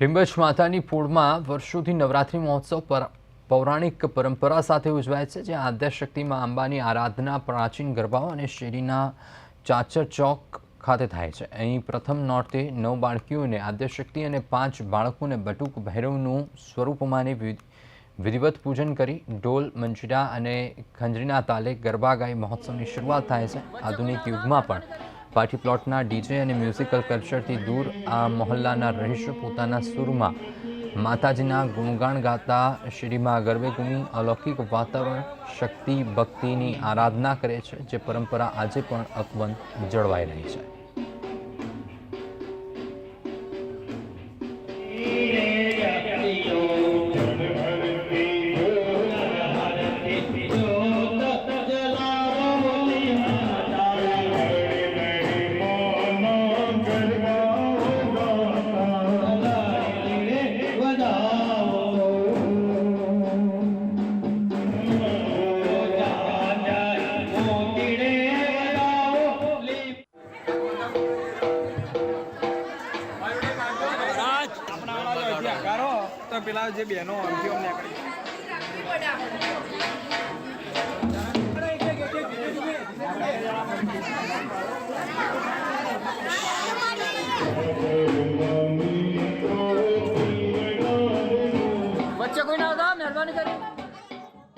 લીંબચ માતાની પૂળમાં વર્ષોથી નવરાત્રિ મહોત્સવ પર પૌરાણિક પરંપરા સાથે ઉજવાય છે, જ્યાં આદ્યશક્તિમાં અંબાની આરાધના, પ્રાચીન ગરબાઓ અને શેરીના ચાચર ચોક ખાતે થાય છે. અહીં પ્રથમ નોર્તે નવ બાળકીઓને આદ્યશક્તિ અને પાંચ બાળકોને બટુક ભૈરવનું સ્વરૂપ માની વિધિવત પૂજન કરી ઢોલ, મંજીરા અને ખંજરીના તાલે ગરબા ગાઈ મહોત્સવની શરૂઆત થાય છે. આધુનિક યુગમાં પણ પાર્ટી પ્લોટના ડીજે અને મ્યુઝિકલ કલ્ચરથી દૂર આ મહોલ્લાના રહીશો પોતાના સુરમાં. માતાજીના ગુણગાન ગાતા શ્રીમાં ગરબે ગુમી અલૌકિક વાતાવરણ શક્તિ, ભક્તિની આરાધના કરે છે, જે પરંપરા આજે પણ અકબંધ જળવાઈ રહી છે. પણ પેલા જે બહેનો અમથી અમને વચ્ચે કોઈ ના હતા મહેરબાની કરી